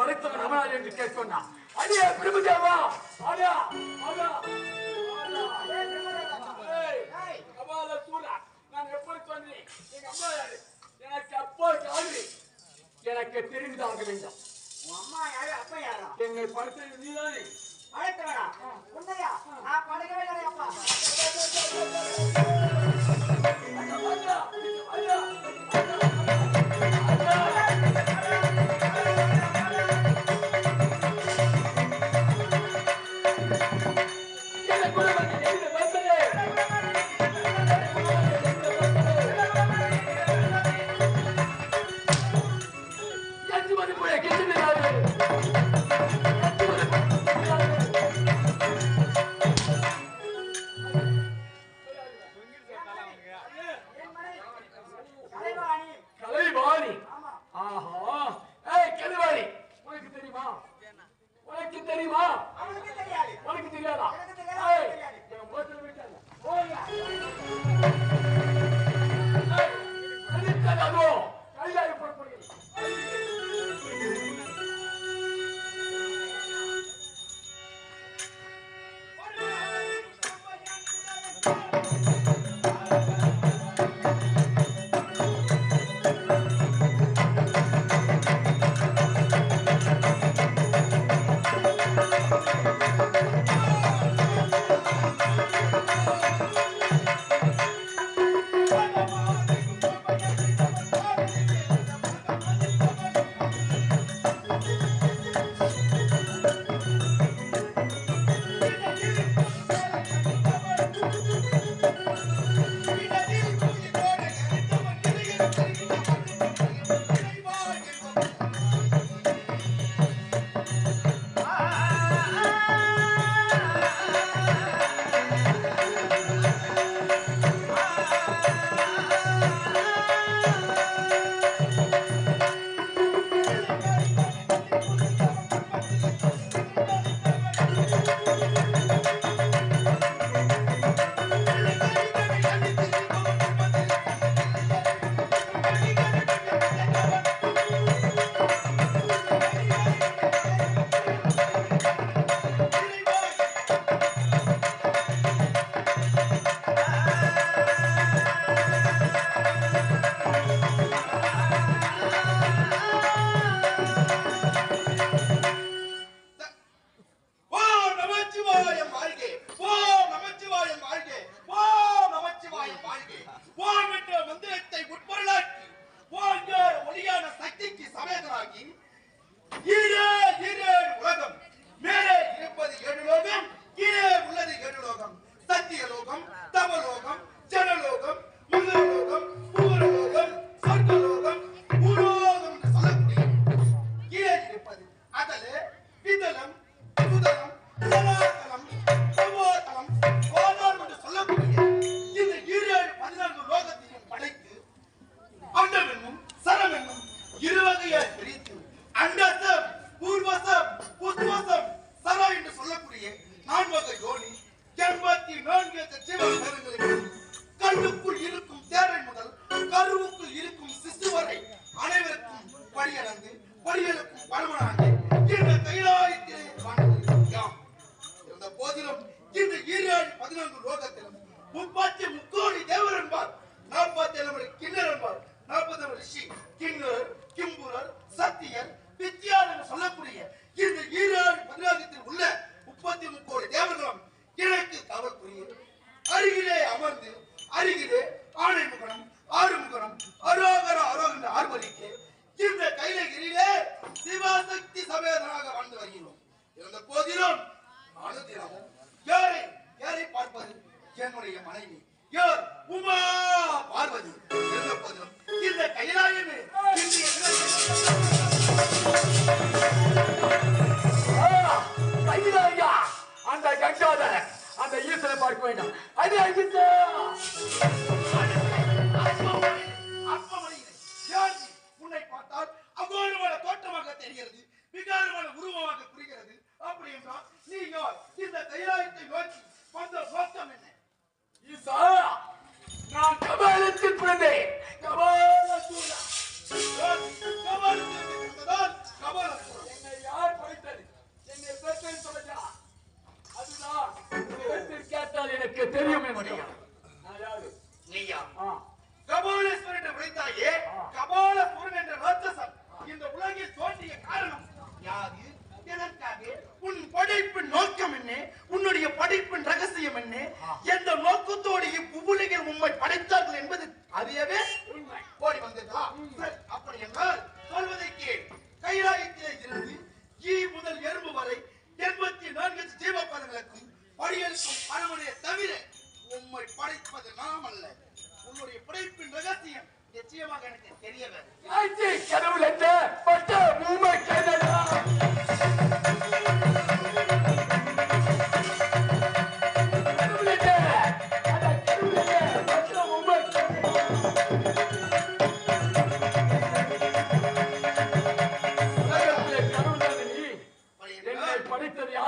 வைக்க சொன்னான் அடியே பிரபுதேவா அடா அடா அடா ஏய், கபால சூரா, நான் எப்படி சொன்னேன்? எங்க அம்மா யாரு? எனக்கு அப்பா யாரு? எனக்கு தெரிந்தாக வேண்டும் உன் அம்மா யாரு அப்பா யாரா என்னை படுத்தது நீதானே அழைத்தவரா உண்மையா நான் படுக்கவே இல்லை அப்பா உணர்ந்து அமர்ந்து அருகிலே ஆணை முகணம் ஆறு முகணம் அரோகர அரோகர ஆர்வலிக்கு இந்த கைலகிரியிலே சிவசக்தி சமேதனாக வாழ்ந்து வருகிறோம். இருந்த போதிலும் அனுதினமும் யாரை யாரை பார்ப்பது? என்னுடைய மனைவி. யார்? உமா பார்வதி. இருந்த போதிலும் இந்த கைலாயமே கைலாயா, அந்த கங்காதர அந்த ஈசனை பார்க்க வேண்டாம். அது அகிம்சா அப்படி என்றால் நீங்கள் இந்த தைலாயத்தை நோக்கி வந்த நோக்கம் என்ன? ஈசா நான் கபாலத்தில் பிறந்தேன். கபால சூழல் என்னை யார் படைத்தது? என்னை பிறந்தேன் சொல்லுங்க அதுதான் கேட்டால் எனக்கு தெரியுமே என்னுடைய என்பது அறியவே ஓடி வந்ததா? அப்படி என்றால் சொல்வதை கேள். கைலாயத்திலே இருந்து ஈ முதல் எறும்பு வரை எண்பத்தி நான்கு ஜீவபதங்களுக்கும் படியெடுக்கும் பரமனையை தவிர உம்மை படைப்பது நாம் அல்ல. உன்னுடைய படைப்பின் ரகசியம் நிச்சயமாக எனக்கு தெரியவே. கடவுள் என்ன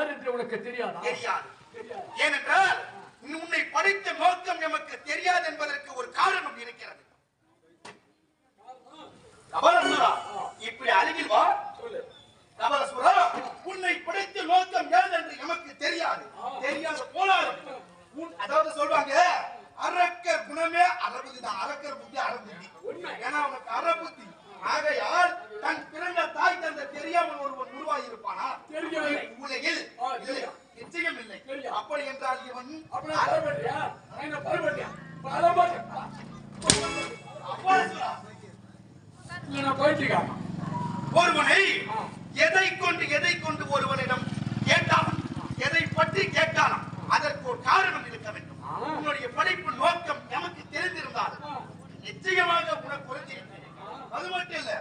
யார் என்று உனக்கு தெரியாதா? தெரியாது. தெரியாது. ஏனென்றால் உன்னை படைத்த நோக்கம் நமக்கு தெரியாது என்பதற்கு ஒரு காரணம் இருக்கிறது. கபலசுரா இப்படி அருகில் வா. கபலசுரா உன்னை படைத்த நோக்கம் ஏன் என்று எமக்கு தெரியாது. தெரியாத போனாலும் உன் அதாவது சொல்வாங்க அரக்கர் குணமே அறபுத்தி தான். அரக்கர் புத்தி அறபுத்தி. ஏன்னா அவனுக்கு அறபுத்தி. ஆகையால் தன் பிறந்த தெரியாமல் ஒருவன் உருவாகியிருப்பானா? தெரியவில்லை உலகில் நிச்சயம் இல்லை. அப்படி என்றால் இவன் ஒருவனை எதை கொண்டு எதை கொண்டு ஒருவனிடம் கேட்டாலும் எதை பற்றி கேட்டாலும் அதற்கு ஒரு காரணம் இருக்க வேண்டும். உன்னுடைய படைப்பு நோக்கம் நமக்கு தெரிந்திருந்தால் நிச்சயமாக உனக்கு குறைஞ்சிருக்கிறேன் அது மட்டும் இல்லை